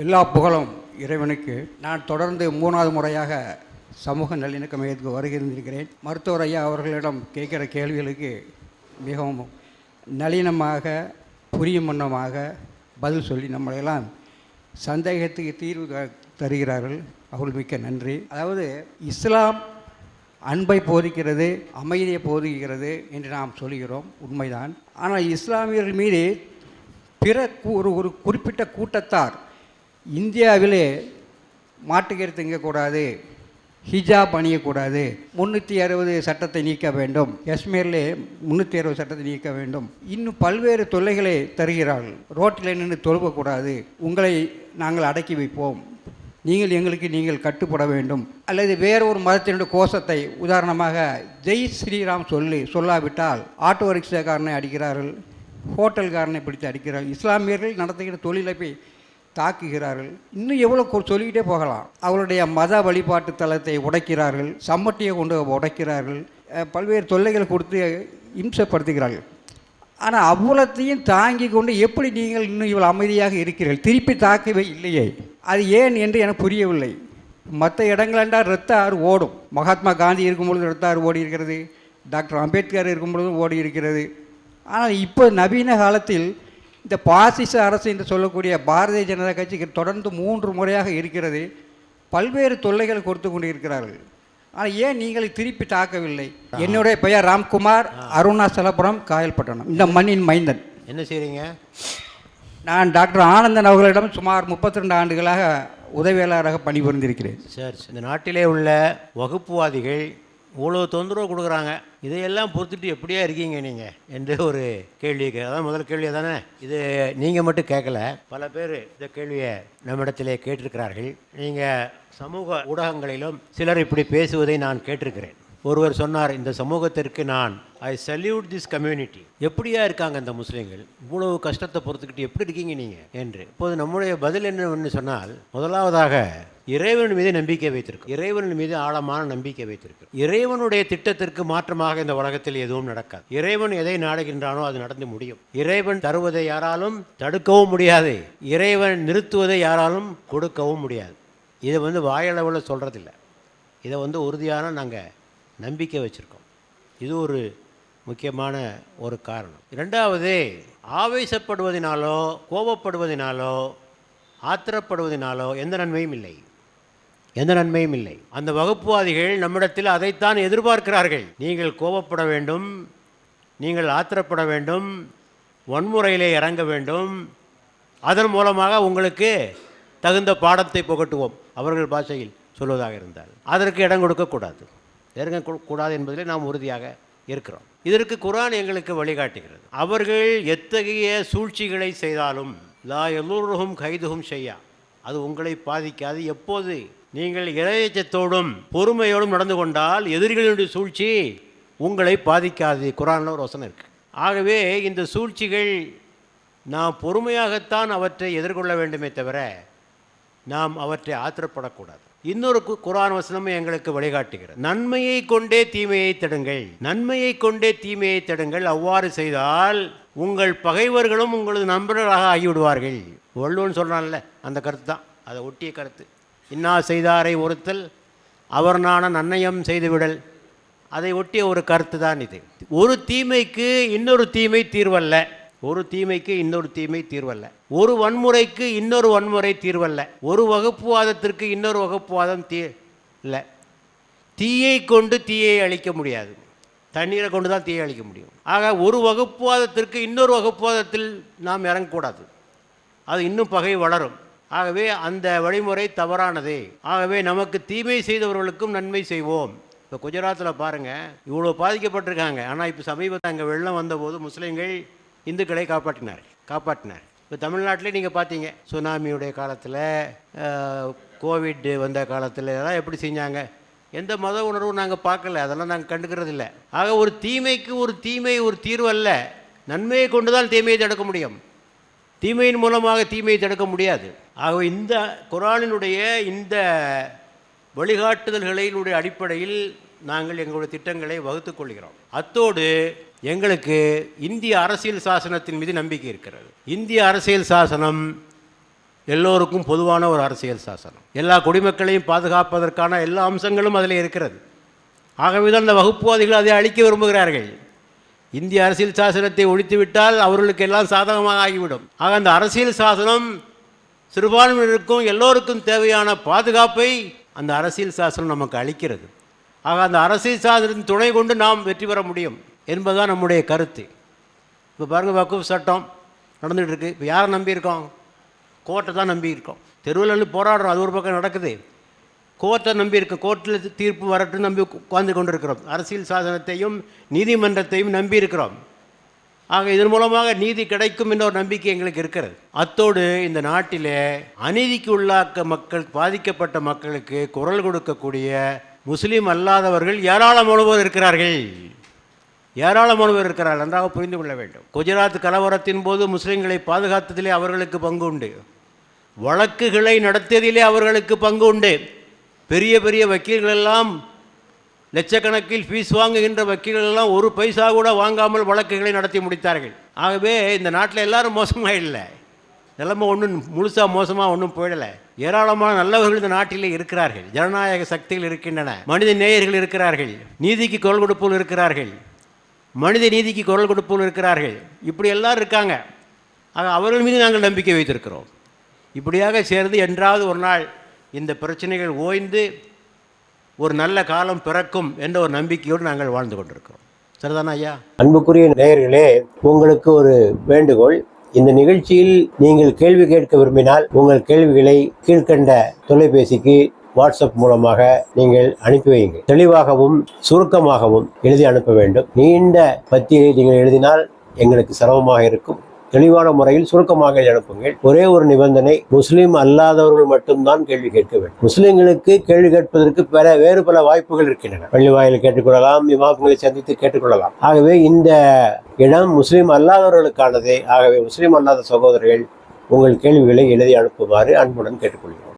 எல்லா புகழும் இறைவனுக்கு. நான் தொடர்ந்து மூணாவது முறையாக சமூக நல்லிணக்க மையத்துக்கு வருகின்றிருக்கிறேன். மருத்துவர் ஐயா அவர்களிடம் கேட்குற கேள்விகளுக்கு மிகவும் நளினமாக புரியும் வண்ணமாக பதில் சொல்லி நம்மளையெல்லாம் சந்தேகத்துக்கு தீர்வு தருகிறார்கள். அவர்கள் மிக்க நன்றி. அதாவது இஸ்லாம் அன்பை போதிக்கிறது அமைதியை போதிக்கிறது என்று நாம் சொல்கிறோம் உண்மைதான். ஆனால் இஸ்லாமியர்கள் மீது பிற கூ- ஒரு ஒரு குறிப்பிட்ட கூட்டத்தார் இந்தியாவிலே மாட்டுக்கருத்து திங்கக்கூடாது ஹிஜாப் அணியக்கூடாது. முந்நூற்றி அறுபது சட்டத்தை நீக்க வேண்டும். காஷ்மீரில் முந்நூற்றி அறுபது சட்டத்தை நீக்க வேண்டும். இன்னும் பல்வேறு தொல்லைகளை தருகிறார்கள். ரோட்டில் நின்று தொழுவக்கூடாது உங்களை நாங்கள் அடக்கி வைப்போம். நீங்கள் எங்களுக்கு நீங்கள் கட்டுப்பட வேண்டும். அல்லது வேற ஒரு மதத்தினுடைய கோஷத்தை உதாரணமாக ஜெய் ஸ்ரீராம் சொல்லி சொல்லாவிட்டால் ஆட்டோ ரிக்ஷாக்காரனை அடிக்கிறார்கள் ஹோட்டல்காரனை பிடித்து அடிக்கிறார்கள். இஸ்லாமியர்கள் நடத்துகிற தொழிலை போய் தாக்குகிறார்கள். இன்னும் எவ்வளோ கொ- சொல்லிக்கிட்டே போகலாம். அவருடைய மத வழிபாட்டு தலத்தை உடைக்கிறார்கள். சம்மட்டியை கொண்டு உடைக்கிறார்கள். பல்வேறு தொல்லைகள் கொடுத்து இம்சப்படுத்துகிறார்கள். ஆனால் அவ்வளத்தையும் தாங்கி கொண்டு எப்படி நீங்கள் இன்னும் இவ்வளோ அமைதியாக இருக்கிறீர்கள்? திருப்பி தாக்கவே இல்லையே. அது ஏன் என்று எனக்கு புரியவில்லை. மற்ற இடங்களென்றால் ரத்த ஆறு ஓடும். மகாத்மா காந்தி இருக்கும்பொழுது ரத்த ஆறு ஓடி இருக்கிறது. டாக்டர் அம்பேத்கர் இருக்கும் பொழுதும் ஓடி இருக்கிறது. ஆனால் இப்போ நவீன காலத்தில் இந்த பாசிச அரசு என்று சொல்லக்கூடிய பாரதிய ஜனதா கட்சிக்கு தொடர்ந்து மூன்று முறையாக இருக்கிறது. பல்வேறு தொல்லைகள் கொடுத்து கொண்டு இருக்கிறார்கள் ஆனால் ஏன் நீங்கள் திருப்பி தாக்கவில்லை? என்னுடைய பெயர் ராம்குமார் அருணாச்சலபுரம் காயல்பட்டணம் இந்த மண்ணின் மைந்தன். என்ன செய்கிறீங்க நான் டாக்டர் ஆனந்தன் அவர்களிடம் சுமார் முப்பத்தி ரெண்டு ஆண்டுகளாக உதவியாளராக பணிபுரிந்திருக்கிறேன். சார். இந்த நாட்டிலே உள்ள வகுப்புவாதிகள் இவ்வளோ தொந்தரவு கொடுக்குறாங்க. இதையெல்லாம் பொறுத்துட்டு எப்படியா இருக்கீங்க நீங்கள் என்று ஒரு கேள்வி அதான் முதல் கேள்வியை தானே? இது நீங்கள் மட்டும் கேட்கல. பல பேர் இந்த கேள்வியை நம்மிடத்திலே கேட்டிருக்கிறார்கள். நீங்கள் சமூக ஊடகங்களிலும் சிலர் இப்படி பேசுவதை நான் கேட்டிருக்கிறேன். ஒருவர் சொன்னார் இந்த சமூகத்திற்கு நான் ஐ சல்யூட் திஸ் கம்யூனிட்டி எப்படியா இருக்காங்க இந்த முஸ்லீம்கள்? இவ்வளவு கஷ்டத்தை பொறுத்துக்கிட்டு எப்படி இருக்கீங்க நீங்கள் என்று. இப்போது நம்முடைய பதில் என்னவென்று சொன்னால் முதலாவதாக இறைவன் மீது நம்பிக்கை வைத்திருக்கும். இறைவன் மீது ஆழமான நம்பிக்கை வைத்திருக்கும். இறைவனுடைய திட்டத்திற்கு மாற்றமாக இந்த உலகத்தில் எதுவும் நடக்காது. இறைவன் எதை நாடுகின்றானோ அது நடந்து முடியும். இறைவன் தருவதை யாராலும் தடுக்கவும் முடியாது. இறைவன் நிறுத்துவதை யாராலும் கொடுக்கவும் முடியாது. இதை வந்து வாயளவில் சொல்கிறதில்ல இதை வந்து உறுதியான நாங்கள் நம்பிக்கை வச்சுருக்கோம். இது ஒரு முக்கியமான ஒரு காரணம். ரெண்டாவது ஆவேசப்படுவதனாலோ கோபப்படுவதனாலோ ஆத்திரப்படுவதனாலோ எந்த நன்மையும் இல்லை. எந்த நன்மையும் இல்லை. அந்த வகுப்புவாதிகள் நம்மிடத்தில் அதைத்தான் எதிர்பார்க்கிறார்கள். நீங்கள் கோபப்பட வேண்டும் நீங்கள் ஆத்திரப்பட வேண்டும் வன்முறையிலே இறங்க வேண்டும். அதன் மூலமாக உங்களுக்கு தகுந்த பாடத்தை புகட்டுவோம். அவர்கள் பாஷையில் சொல்வதாக இருந்தால். அதற்கு இடம் கொடுக்கக்கூடாது. இறங்கக்கூடாது கூ- கூடாது என்பதிலே நாம் உறுதியாக இருக்கிறோம். இதற்கு குரான் எங்களுக்கு வழிகாட்டுகிறது. அவர்கள் எத்தகைய சூழ்ச்சிகளை செய்தாலும் லா எல்லோருகும் கைதுகும் செய்யா அது உங்களை பாதிக்காது. எப்போது நீங்கள் இறையச்சத்தோடும் பொறுமையோடும் நடந்து கொண்டால் எதிரிகளுடைய சூழ்ச்சி உங்களை பாதிக்காது. குரானில் ஒரு வசனம் இருக்குது ஆகவே இந்த சூழ்ச்சிகள் நாம் பொறுமையாகத்தான் அவற்றை எதிர்கொள்ள வேண்டுமே தவிர நாம் அவற்றை ஆத்திரப்படக்கூடாது. இன்னொரு கு- குர்ஆன் வசனமும் எங்களுக்கு வழிகாட்டுகிறது. நன்மையை கொண்டே தீமையை தடுங்கள். நன்மையை கொண்டே தீமையை தடுங்கள். அவ்வாறு செய்தால் உங்கள் பகைவர்களும் உங்களது நண்பர்களாக ஆகிவிடுவார்கள். வள்ளுவன் சொல்கிறான்ல அந்த கருத்து தான். அதை ஒட்டிய கருத்து. இன்னா செய்தாரை ஒருத்தல் அவர் நாண நன்னயம் செய்துவிடல். அதை ஒட்டிய ஒரு கருத்து தான் இது. ஒரு தீமைக்கு இன்னொரு தீமை தீர்வல்ல. ஒரு தீமைக்கு இன்னொரு தீமை தீர்வல்ல. ஒரு வன்முறைக்கு இன்னொரு வன்முறை தீர்வல்ல. ஒரு வகுப்புவாதத்திற்கு இன்னொரு வகுப்புவாதம் தீ இல்லை. தீயை கொண்டு தீயை அழிக்க முடியாது. தண்ணீரை கொண்டு தான் தீயை அழிக்க முடியும். ஆக ஒரு வகுப்புவாதத்திற்கு இன்னொரு வகுப்புவாதத்தில் நாம் இறங்கக்கூடாது. அது இன்னும் பகை வளரும். ஆகவே அந்த வழிமுறை தவறானது. ஆகவே நமக்கு தீமை செய்தவர்களுக்கும் நன்மை செய்வோம். இப்போ குஜராத்தில் பாருங்கள் இவ்வளோ பாதிக்கப்பட்டிருக்காங்க. ஆனால் இப்போ சமீபத்தில் அங்கே வெள்ளம் வந்தபோது முஸ்லீம்கள் இந்துக்களை காப்பாற்றினார் காப்பாற்றினார் இப்போ தமிழ்நாட்டிலே நீங்கள் பார்த்தீங்க சுனாமியுடைய காலத்தில் கோவிட் வந்த காலத்தில் எல்லாம் எப்படி செஞ்சாங்க? எந்த மத உணர்வும் நாங்கள் பார்க்கல. அதெல்லாம் நாங்கள் கண்டுக்கிறது இல்லை ஆக ஒரு தீமைக்கு ஒரு தீமை ஒரு தீர்வு அல்ல. நன்மையை கொண்டு தான் தீமையை தடுக்க முடியும். தீமையின் மூலமாக தீமையை தடுக்க முடியாது. ஆகவே இந்த குரானினுடைய இந்த வழிகாட்டுதல்களினுடைய அடிப்படையில் நாங்கள் எங்களுடைய திட்டங்களை வகுத்து கொள்கிறோம். அத்தோடு எங்களுக்கு இந்திய அரசியல் சாசனத்தின் மீது நம்பிக்கை இருக்கிறது. இந்திய அரசியல் சாசனம் எல்லோருக்கும் பொதுவான ஒரு அரசியல் சாசனம். எல்லா குடிமக்களையும் பாதுகாப்பதற்கான எல்லா அம்சங்களும் அதில் இருக்கிறது. ஆகவே தான் அந்த வகுப்புவாதிகள் அதை அழிக்க விரும்புகிறார்கள். இந்திய அரசியல் சாசனத்தை ஒழித்துவிட்டால் அவர்களுக்கு எல்லாம் சாதகமாக ஆகிவிடும். ஆக அந்த அரசியல் சாசனம் சிறுபான்மையினருக்கும் எல்லோருக்கும் தேவையான பாதுகாப்பை அந்த அரசியல் சாசனம் நமக்கு அளிக்கிறது. ஆக அந்த அரசியல் சாசனத்தின் துணை கொண்டு நாம் வெற்றி பெற முடியும் என்பதுதான் நம்முடைய கருத்து. இப்போ பாருங்கள் வக்குஃப் சட்டம் நடந்துகிட்டு இருக்குது இப்போ யாரை நம்பியிருக்கோம்? கோர்ட்டை தான் நம்பியிருக்கோம். தெருவில் போராடுறோம். அது ஒரு பக்கம் நடக்குது. கோர்ட்டை நம்பியிருக்கோம் கோர்ட்டில் தீர்ப்பு வரட்டும் நம்பி உட்கார்ந்து கொண்டிருக்கிறோம். அரசியல் சாசனத்தையும் நீதிமன்றத்தையும் நம்பியிருக்கிறோம் ஆக இதன் மூலமாக நீதி கிடைக்கும் என்ற ஒரு நம்பிக்கை எங்களுக்கு இருக்கிறது. அத்தோடு இந்த நாட்டிலே அநீதிக்கு உள்ளாக்க மக்கள் பாதிக்கப்பட்ட மக்களுக்கு குரல் கொடுக்கக்கூடிய முஸ்லீம் அல்லாதவர்கள் ஏராளமானவர் இருக்கிறார்கள். ஏராளமானவர் இருக்கிறார்கள். நன்றாக புரிந்து கொள்ள வேண்டும். குஜராத் கலவரத்தின் போது முஸ்லீம்களை பாதுகாத்ததிலே அவர்களுக்கு பங்கு உண்டு. வழக்குகளை நடத்தியதிலே அவர்களுக்கு பங்கு உண்டு. பெரிய பெரிய வக்கீல்கள் எல்லாம் லட்சக்கணக்கில் ஃபீஸ் வாங்குகின்ற வக்கீல்கள் எல்லாம் ஒரு பைசா கூட வாங்காமல் வழக்குகளை நடத்தி முடித்தார்கள். ஆகவே இந்த நாட்டில் எல்லாரும் மோசமாக இல்லை நிலைமை ஒன்றும் முழுசாக மோசமாக ஒன்றும் போயிடலை. ஏராளமான நல்லவர்கள் இந்த நாட்டிலே இருக்கிறார்கள். ஜனநாயக சக்திகள் இருக்கின்றன. மனித நேயர்கள் இருக்கிறார்கள். நீதிக்கு குரல் கொடுப்போல் இருக்கிறார்கள். மனித நீதிக்கு குரல் கொடுப்போல் இருக்கிறார்கள். இப்படி எல்லாரும் இருக்காங்க. ஆக அவர்கள் மீது நாங்கள் நம்பிக்கை வைத்திருக்கிறோம். இப்படியாக சேர்ந்து என்றாவது ஒரு நாள் இந்த பிரச்சனைகள் ஓய்ந்து ஒரு நல்ல காலம் பிறக்கும் என்ற ஒரு நம்பிக்கையோடு நாங்கள் வாழ்ந்து கொண்டிருக்கிறோம். சரிதானா ஐயா? அன்புக்குரிய நேயர்களே உங்களுக்கு ஒரு வேண்டுகோள். இந்த நிகழ்ச்சியில் நீங்கள் கேள்வி கேட்க விரும்பினால் உங்கள் கேள்விகளை கீழ்க்கண்ட தொலைபேசிக்கு வாட்ஸ்அப் மூலமாக நீங்கள் அனுப்பி வையுங்கள். தெளிவாகவும் சுருக்கமாகவும் எழுதி அனுப்ப வேண்டும். நீண்ட பத்தியை நீங்கள் எழுதினால் எங்களுக்கு சிரமமாக இருக்கும். தெளிவான முறையில் சுருக்கமாக அனுப்புங்கள் ஒரே ஒரு நிபந்தனை முஸ்லீம் அல்லாதவர்கள் மட்டும்தான் கேள்வி கேட்க வேண்டும். முஸ்லீம்களுக்கு கேள்வி கேட்பதற்கு பிற வேறு பல வாய்ப்புகள் இருக்கின்றன. பள்ளி வாயில் கேட்டுக்கொள்ளலாம் இமாப்புகளை சந்தித்து கேட்டுக்கொள்ளலாம். ஆகவே இந்த இடம் முஸ்லீம் அல்லாதவர்களுக்கானதே. ஆகவே முஸ்லீம் அல்லாத சகோதரர்கள் உங்கள் கேள்விகளை எழுதி அனுப்புமாறு அன்புடன் கேட்டுக்கொள்கிறோம்.